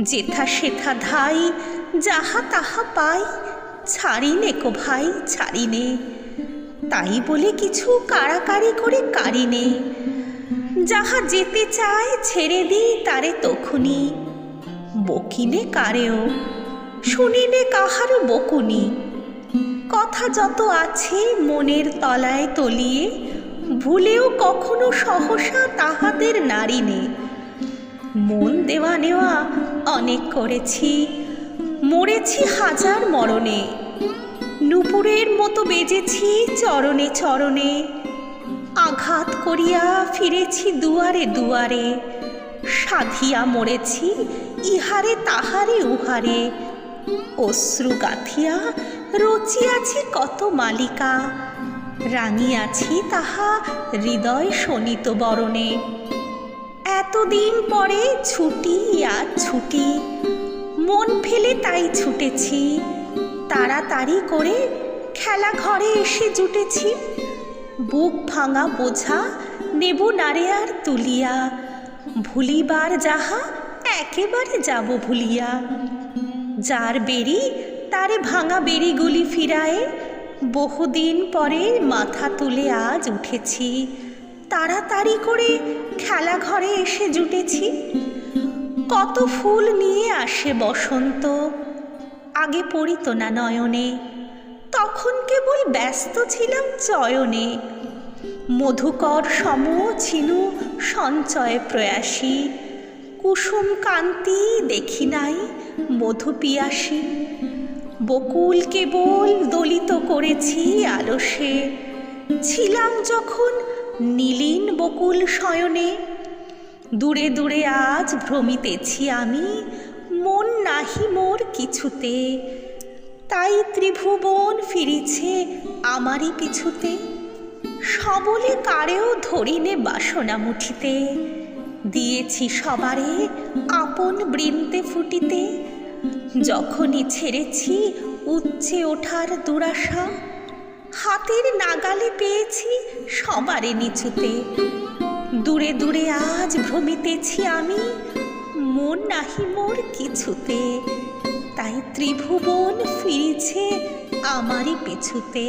যেথা সেথা ধাই, যাহা তাহা পাই ছাড়ি নে কো ভাই ছাড়ি নে তাই বলে কিছু কাড়াকাড়ি করে কাড়ি নে যাহা যেতে চায় ছেড়ে দিই তারে তখুনি। বকিনে কারেও, শুনিনে কাহারও বকুনি। কথা যত আছে মনের তলায় তলিয়ে, ভুলেও কখনো সহসা তাহাদের নারী নে মন দেওয়া নেওয়া অনেক করেছি। মরেছি হাজার মরণে। নুপুরের মতো বেজেছি চরণে চরণে। আঘাত করিয়া ফিরেছি দুয়ারে দুয়ারে। সাধিয়া মরেছি ইহারে তাহারে উহারে। অশ্রু গাথিয়া রচিয়াছি কত মালিকা। রাঙিয়াছি তাহা হৃদয় শোনিত বরণে। এতদিন পরে ছুটি আর ছুটি। মন ফেলে তাই ছুটেছি। তাড়াতাড়ি করে খেলা ঘরে এসে জুটেছি। বুক ভাঙা বোঝা, নেব নারে আর তুলিয়া। ভুলিবার যাহা, একেবারে যাব ভুলিয়া। যার বেরি তারে ভাঙা বেরিগুলি ফিরায়ে বহুদিন পরে মাথা তুলে আজ উঠেছি। তাড়াতাড়ি করে খেলা ঘরে এসে জুটেছি। কত ফুল নিয়ে আসে বসন্ত। আগে পড়িত না নয়নে, তখন কেবল ব্যস্ত ছিলাম চয়নে। মধুকর সম ছিনু সঞ্চয় প্রয়াসী। কুসুম কান্তি দেখি নাই মধু পিয়াসী। বকুল কেবল দলিত করেছি আলসে। ছিলাম যখন নীলিন বকুল শয়নে। দূরে দূরে আজ ভ্রমিতেছি আমি, মন নাহি মোর কিছুতে। তাই ত্রিভুবন ফিরিছে আমারই পিছুতে। সবলে কারেও ধরিনে বাসনা মুঠিতে। দিয়েছি সবারে আপন বৃন্তে ফুটিতে। যখনই ছেড়েছি উচ্চে ওঠার দুরাশা হাতের নাগালে পেয়েছি সবারে নিচুতে। দূরে দূরে আজ ভ্রমিতেছি আমি, মন নাহি মোর কিছুতে। তাই ত্রিভুবন ফিরেছে আমারই পিছুতে।